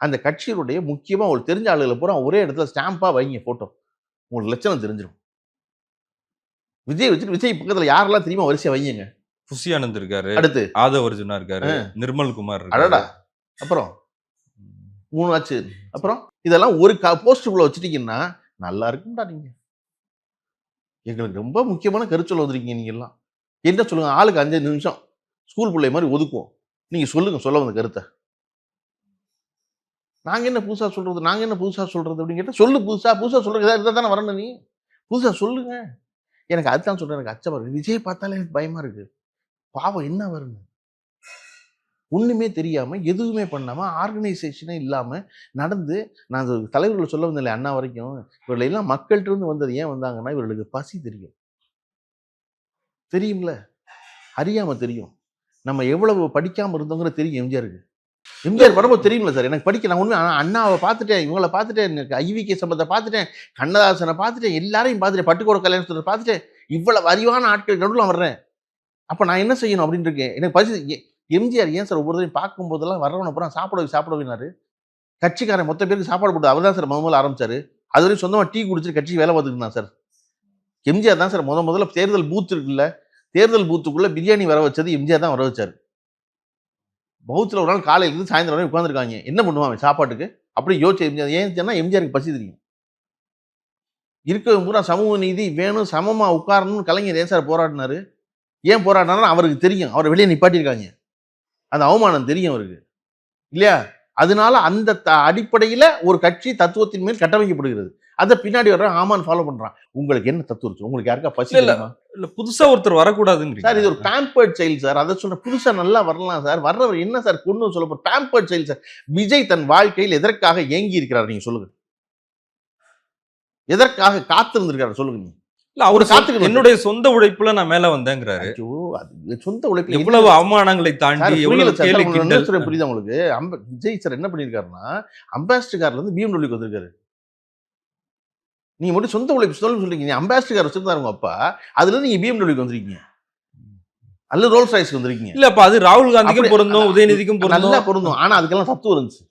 அந்த கட்சியினுடைய முக்கியமா உங்களுக்கு தெரிஞ்ச ஆளுகளை பூரா ஒரே இடத்துல ஸ்டாம்பா வைங்க போட்டோ உங்களுக்கு லட்சணம் தெரிஞ்சிடும் விஜய் வச்சுட்டு விஜய் பக்கத்துல யாரெல்லாம் தெரியுமா வரிசையா வைங்க புசி ஆனந்த் இருக்காரு. அடுத்து. ஆதவ அர்ஜுனா இருக்காரு நிர்மல் குமார் அடடா. அப்புறம்? மூணு ஆச்சு. அப்புறம்? இதெல்லாம் ஒரு போஸ்டுக்குள்ள வச்சுட்டீங்கன்னா நல்லா இருக்கும்டா நீங்க. எங்களுக்கு ரொம்ப முக்கியமான கருச்சொல் வந்திருக்கீங்க நீங்க எல்லாம் என்ன சொல்லுங்க? ஆளுக்கு அஞ்சு நிமிஷம். ஸ்கூல் பிள்ளை மாதிரி ஒதுக்குவோம். நீங்க சொல்லுங்க சொல்ல வந்த கருத்தை. நாங்கள் என்ன புதுசாக சொல்கிறது நாங்கள் என்ன புதுசாக சொல்கிறது அப்படின்னு கேட்டால் சொல்லு புதுசாக புதுசாக சொல்றது இதாக தானே வரணும் நீ. புதுசாக சொல்லுங்க. எனக்கு அதுதான் சொல்கிறேன் எனக்கு அச்சமா வருது. விஜய் பார்த்தாலே எனக்கு பயமாக இருக்குது பாவம் என்ன வருங்க ஒன்றுமே தெரியாமல் எதுவுமே பண்ணாமல் ஆர்கனைசேஷனே இல்லாமல் நடந்து நான் அந்த தலைவர்களை சொல்ல வந்தேன் அண்ணா வரைக்கும். இவர்கள் எல்லாம் மக்கள்கிட்ட இருந்து வந்தது ஏன் வந்தாங்கன்னா இவர்களுக்கு பசி தெரியும். தெரியும்ல? அறியாமல் தெரியும். நம்ம எவ்வளவு படிக்காமல் இருந்தோங்கிற தெரியும். எம்ஜிஆருக்கு. எம்ஜிஆர் வரும்போது தெரியுமில்ல சார். எனக்கு படிக்க நான் உண்மை அண்ணாவை பார்த்துட்டேன் இவங்களை பார்த்துட்டேன் எனக்கு ஐவிகே சம்பந்த பார்த்துட்டேன் கண்ணதாசனை பார்த்துட்டேன் எல்லாரையும் பார்த்துட்டேன் பட்டுக்கோட கல்யாணத்தை பார்த்துட்டேன். இவ்வளவு அறிவான ஆட்கள் நடுவில் வர்றேன். அப்போ நான் என்ன செய்யணும் அப்படின்னு இருக்கேன். எனக்கு பசி எம்ஜிஆர் ஏன் சார் ஒவ்வொருத்தரையும் பார்க்கும்போதெல்லாம் வரவன அப்புறம் சாப்பிட வை, சாப்பிட கட்சிக்காரன் மொத்த பேருக்கு சாப்பாடு போட்டு அவர் தான் சார் முதல்ல ஆரம்பிச்சாரு. அது வரையும் சொந்தமாக டீ குடிச்சிட்டு கட்சி வேலை பார்த்துட்டு இருந்தான் சார். எம்ஜிஆர் தான் சார் முத முதல்ல தேர்தல் பூத் இருக்குல்ல தேர்தல் பூத்துக்குள்ளே பிரியாணி வர வச்சது எம்ஜிஆர் தான் வர வச்சார். பௌத்தில் ஒரு நாள் காலையில இருந்து சாயந்தரம் வரை உட்காந்துருக்காங்க என்ன பண்ணுவான் சாப்பாட்டுக்கு? அப்படி யோசிச்சு எம்ஜிஆர் ஏன் சொன்னால் எம்ஜிஆருக்கு பசி தெரியும். இருக்கிற பூரா சமூக நீதி வேணும் சமமா உட்காரணும்னு கலைஞர் ஏன் சார் போராடினாரு? ஏன் போராடினாரு அவருக்கு தெரியும். அவரை வெளியே நிப்பாட்டியிருக்காங்க. அந்த அவமானம் தெரியும் அவருக்கு. இல்லையா? அதனால அந்த த- அடிப்படையில ஒரு கட்சி தத்துவத்தின் மேல் கட்டமைக்கப்படுகிறது. அதை பின்னாடி வர்ற ஆமான் ஃபாலோ பண்றான். உங்களுக்கு என்ன தத்துவம் உங்களுக்கு யாருக்கா பசி இல்ல, இல்ல. தெரியுமா? இல்ல புதுசா ஒருத்தர் வரக்கூடாதுங்கிறீங்க. சார் இது ஒரு பேம்பர்ட் சைல்டு சார். அதை சொன்ன புதுசா நல்லா வரலாம் சார். வர்றவர் என்ன சார் கொண்டு சொல்ல போற பேம்பர்ட் சைல்டு சார். விஜய் தன் வாழ்க்கையில் எதற்காக ஏங்கி இருக்கிறார் நீங்க சொல்லுங்க. எதற்காக காத்திருந்திருக்காரு சொல்லுங்க நீங்க. இல்ல அவரு காத்துக்கணும். என்னுடைய சொந்த உழைப்புல நான் மேல வந்தேங்கிறாரு. சொந்த உழைப்பு எவ்வளவு அவமானங்களை தாண்டி எவ்வளவு. கேலி கிண்டல் புரியுதா உங்களுக்கு? அம்ப- விஜய் சார் என்ன பண்ணிருக்காருன்னா அம்பாசிடர் கார்ல இருந்து பிஎம்டபிள்யூக்கு வந்திருக்காரு. நீங்க மட்டும் சொந்த உழைப்பு சொல்ல சொல்றீங்க. நீ அம்பாசிடர் கார் வச்சிருந்தாரு உங்க அப்பா. அதுல இருந்து நீங்க பிஎம்டபிள்யூக்கு வந்திருக்கீங்க. அல்ல ரோல்ஸ் ராய்ஸ்க்கு வந்திருக்கீங்க. இல்ல அப்ப அது ராகுல் காந்திக்கும் பொருந்தும் உதயநிதிக்கும் நல்லா பொருந்தும். பொருந்தும். ஆனா அதுக்கெல்லாம் தத்துவம் இருந்துச்சு.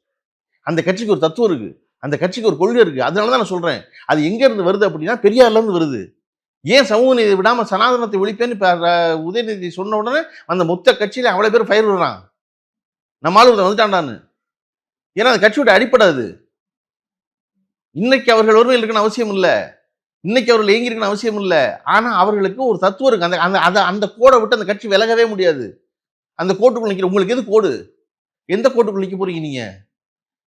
அந்த கட்சிக்கு ஒரு தத்துவம் இருக்கு. அந்த கட்சிக்கு ஒரு கொள்கை இருக்கு. அதனால தான் நான் சொல்றேன். அது எங்க இருந்து வருது அப்படின்னா பெரியார்ல இருந்து வருது. ஏன் சமூக நீதி விடாமல் சனாதனத்தை ஒழிப்பேன்னு இப்போ உதயநிதி சொன்ன உடனே அந்த மொத்த கட்சியில் அவ்வளோ பேர் ஃபயர் விடுறான் நம்ம ஆளுநர் வந்துட்டாண்டான்னு வந்துட்டான்டான்னு. ஏன்னா அந்த கட்சியோட அடிப்படை அது. இன்னைக்கு அவர்கள் ஒருமையில் இருக்கணும் அவசியம் இல்லை. இன்னைக்கு அவர்கள் இயங்கியிருக்கணும் இருக்கணும் அவசியம் இல்லை. ஆனால் அவர்களுக்கு ஒரு தத்துவம் இருக்கு. அந்த அந்த அதை அந்த கோடை விட்டு அந்த கட்சி விலகவே முடியாது. அந்த கோட்டுக்குள் நிற்கிற உங்களுக்கு எது கோடு? எந்த கோட்டுக்குள் நிற்க போறீங்க நீங்கள்